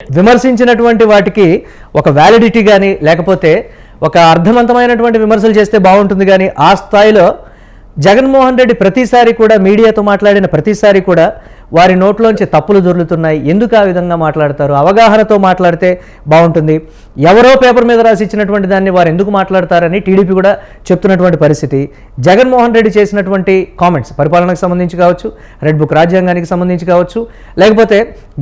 విమర్శించినటువంటి వాటికి ఒక వ్యాలిడిటీ కానీ లేకపోతే ఒక అర్థవంతమైనటువంటి విమర్శలు చేస్తే బాగుంటుంది కానీ ఆ స్థాయిలో జగన్మోహన్ రెడ్డి ప్రతిసారి కూడా మీడియాతో మాట్లాడిన ప్రతిసారి కూడా వారి నోట్లోంచి తప్పులు దొర్లుతున్నాయి. ఎందుకు ఆ విధంగా మాట్లాడతారు? అవగాహనతో మాట్లాడితే బాగుంటుంది. ఎవరో పేపర్ మీద రాసి ఇచ్చినటువంటి దాన్ని వారు ఎందుకు మాట్లాడతారని టీడీపీ కూడా చెప్తున్నటువంటి పరిస్థితి. జగన్మోహన్ రెడ్డి చేసినటువంటి కామెంట్స్ పరిపాలనకు సంబంధించి కావచ్చు రెడ్ బుక్ రాజ్యాంగానికి సంబంధించి కావచ్చు లేకపోతే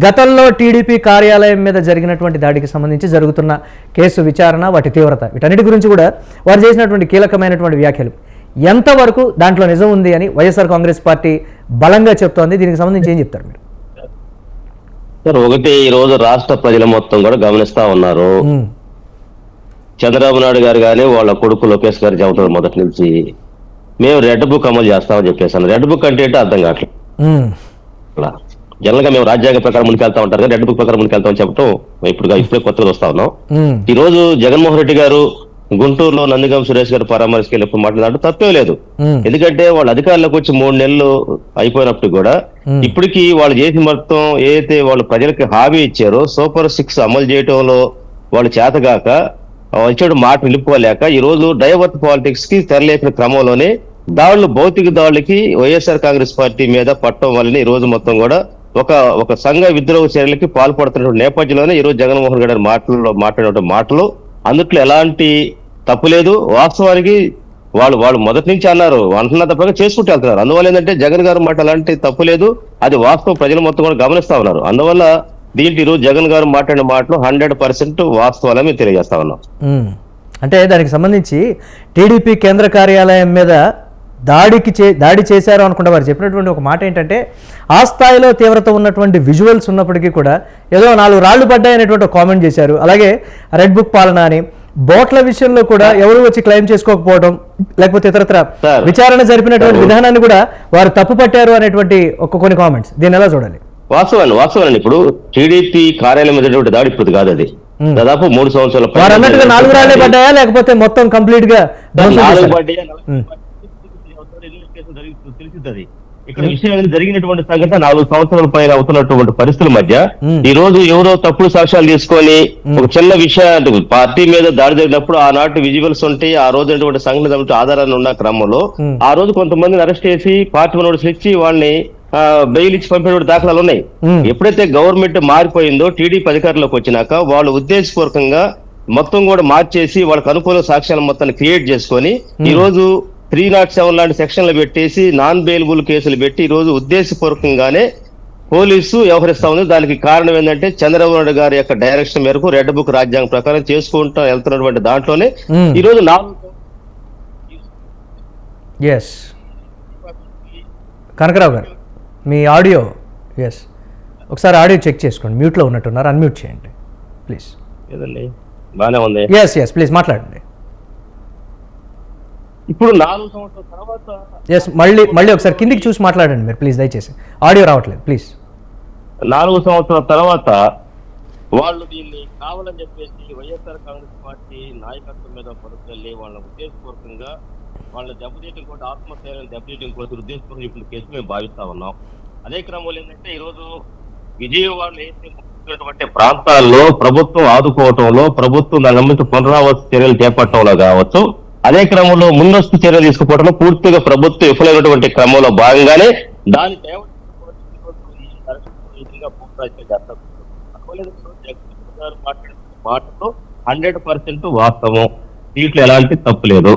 గతంలో టీడీపీ కార్యాలయం మీద జరిగినటువంటి దాడికి సంబంధించి జరుగుతున్న కేసు విచారణ వాటి తీవ్రత వీటన్నిటి గురించి కూడా వారు చేసినటువంటి కీలకమైనటువంటి వ్యాఖ్యలు. ఎంతవరకు దాంట్లో నిజం ఉంది అని వైఎస్ఆర్ కాంగ్రెస్ పార్టీ బలంగా చెప్తోంది? దీనికి సంబంధించి ఏం చెప్తారు మీరు? సార్ ఒకటి ఈ రోజు రాష్ట్ర ప్రజలు మొత్తం కూడా గమనిస్తా ఉన్నారు. చంద్రబాబు నాయుడు గారు కానీ వాళ్ళ కొడుకు లోకేష్ గారు చెబుతారు మొదటి నుంచి. మేము రెడ్ బుక్ అమలు చేస్తామని చెప్పేసాను రెడ్ బుక్ అంటే ఏంటో అర్థం కావట్లేదు. జనరల్గా మేము రాజ్యాంగ ప్రకారం ముందుకెళ్తా ఉంటారు కానీ రెడ్ బుక్ ప్రకారం ముందుకెళ్తామని చెప్పడం ఇప్పుడు ఇప్పుడే కొత్తగా వస్తా ఉన్నాం. ఈ రోజు జగన్మోహన్ రెడ్డి గారు గుంటూరులో నందిగం సురేష్ గారు పరామర్శకెళ్ళినప్పుడు మాట్లాడారు తప్పే లేదు ఎందుకంటే వాళ్ళు అధికారంలోకి వచ్చి మూడు నెలలు అయిపోయినప్పుడు కూడా. ఇప్పటికీ వాళ్ళు చేసిన మొత్తం ఏదైతే వాళ్ళు ప్రజలకి హామీ ఇచ్చారో సూపర్ సిక్స్ అమలు చేయటంలో వాళ్ళు చేతగాక ఆ, ఇచ్చాడు మాట నిలుపుకోలేక ఈ రోజు డైవర్ట్ పాలిటిక్స్కి తెరలేపిన క్రమంలోనే దాడులు భౌతిక దాడులకి వైఎస్ఆర్ కాంగ్రెస్ పార్టీ మీద పట్టడం వల్లనే ఈ రోజు మొత్తం కూడా ఒక ఒక సంఘ విద్రోహ చర్యలకి పాల్పడుతున్న నేపథ్యంలోనే ఈ రోజు జగన్మోహన్ రెడ్డి గారి మాటల్లో మాట్లాడే మాటలు అందుట్లో ఎలాంటి తప్పు లేదు. వాస్తవానికి వాళ్ళు వాళ్ళు మొదటి నుంచి అన్నారు. అంటున్న తప్పగా చేసుకుంటూ వెళ్తున్నారు. అందువల్ల ఏంటంటే జగన్ గారు మాట అలాంటి తప్పు లేదు. అది వాస్తవం. ప్రజలు మొత్తం కూడా గమనిస్తా ఉన్నారు. అందువల్ల దీంట్లో ఈరోజు జగన్ గారు మాట్లాడిన మాటలు హండ్రెడ్ పర్సెంట్ వాస్తవాలని మేము తెలియజేస్తా ఉన్నాం. అంటే దానికి సంబంధించి టీడీపీ కేంద్ర కార్యాలయం మీద దాడికి చే దాడి చేశారు అనుకుంటే వారు చెప్పినటువంటి ఒక మాట ఏంటంటే ఆ స్థాయిలో తీవ్రత ఉన్నటువంటి విజువల్స్ ఉన్నప్పటికీ కూడా ఏదో నాలుగు రాళ్ళు పడ్డాయనేటువంటి కామెంట్ చేశారు. అలాగే రెడ్ బుక్ పాలన అని బోట్ల విషయంలో కూడా ఎవరు వచ్చి క్లెయిమ్ చేసుకోకపోవడం లేకపోతే ఇతరత్ర. విచారణ జరిపినటువంటి విధానాన్ని కూడా వారు తప్పు పట్టారు అనేటువంటి ఒక కొన్ని కామెంట్స్ దీన్ని ఎలా చూడాలి? వాస్తవాన్ని వాస్తవాన్ని ఇప్పుడు టీడీపీ కార్యాలయం మీద దాడి ఇప్పుడు కాదు అది. దాదాపు మూడు సంవత్సరాల నాలుగు రాళ్ళే పడ్డాయా లేకపోతే మొత్తం కంప్లీట్గా తెలిసింది ఇక్కడ విషయం జరిగినటువంటి సంఘటన నాలుగు సంవత్సరాల పైన అవుతున్నటువంటి పరిస్థితుల మధ్య. ఈ రోజు ఎవరో తప్పుడు సాక్ష్యాలు తీసుకొని ఒక చిన్న విషయం పార్టీ మీద దాడి జరిగినప్పుడు ఆనాటి విజువల్స్ ఉంటాయి ఆ రోజు సంఘటన ఆధారాలు ఉన్న క్రమంలో. ఆ రోజు కొంతమందిని అరెస్ట్ చేసి పార్టీ నోటీసులు ఇచ్చి వాళ్ళని బెయిల్ ఇచ్చి పంపిన దాఖలాలు ఉన్నాయి. ఎప్పుడైతే గవర్నమెంట్ మారిపోయిందో టీడీపీ అధికారంలోకి వచ్చినాక వాళ్ళు ఉద్దేశపూర్వకంగా మొత్తం కూడా మార్చేసి వాళ్ళకి అనుకూల సాక్ష్యాల మొత్తాన్ని క్రియేట్ చేసుకొని ఈ రోజు త్రీ నాట్ సెవెన్ లాంటి సెక్షన్లు పెట్టేసి నాన్ బెయిలబుల్ కేసులు పెట్టి ఈ రోజు ఉద్దేశపూర్వకంగానే పోలీసు వ్యవహరిస్తా ఉంది. దానికి కారణం ఏంటంటే చంద్రబాబు నాయుడు గారి యొక్క డైరెక్షన్ మేరకు రెడ్ బుక్ రాజ్యాంగం ప్రకారం చేసుకుంటూ వెళ్తున్నటువంటి దాంట్లోనే మ్మ్. ఈ రోజు నాలుగు ఎస్ కనకరావు గారు మీ ఆడియో ఎస్ ఒకసారి ఆడియో చెక్ చేసుకోండి. మ్యూట్లో ఉన్నట్టున్నారు. అన్మ్యూట్ చేయండి. ప్లీజ్ బానే ఉంది. ఎస్ ఎస్ ప్లీజ్ మాట్లాడండి. ఇప్పుడు నాలుగు సంవత్సరాల తర్వాత ఎస్ మళ్ళీ మళ్ళీ ఒకసారి కిందికి చూసి మాట్లాడండి మీరు ప్లీజ్ దయచేసి. ఆడియో రావట్లేదు ప్లీజ్ నాలుగు సంవత్సరాల తర్వాత వాళ్ళు దీన్ని కావాలని చెప్పేసి వైఎస్ఆర్ కాంగ్రెస్ పార్టీ నాయకత్వం మీద పరుకెళ్ళి వాళ్ళ ఉద్దేశపూర్వకంగా వాళ్ళ దెబ్బతీయటం కూడా ఆత్మస్థైర్యం దెబ్బతీయటం కోసం ఉద్దేశపూర్వకంగా ఇప్పుడు కేసు మేము భావిస్తా ఉన్నాం. అదే క్రమంలో ఏంటంటే ఈరోజు విజయవాడలో ఏదైతే ముఖ్యమైనటువంటి ప్రాంతాల్లో ప్రభుత్వం ఆదుకోవటంలో ప్రభుత్వం దాని పునరావాస చర్యలు చేపట్టడంలో కావచ్చు అదే క్రమంలో ముందస్తు చర్యలు తీసుకుపోవడంలో పూర్తిగా ప్రభుత్వం విఫలైనటువంటి క్రమంలో భాగంగానే దాని డైవర్ట్ మాటతో హండ్రెడ్ పర్సెంట్ వాస్తవం. దీంట్లో ఎలాంటి తప్పు లేదు.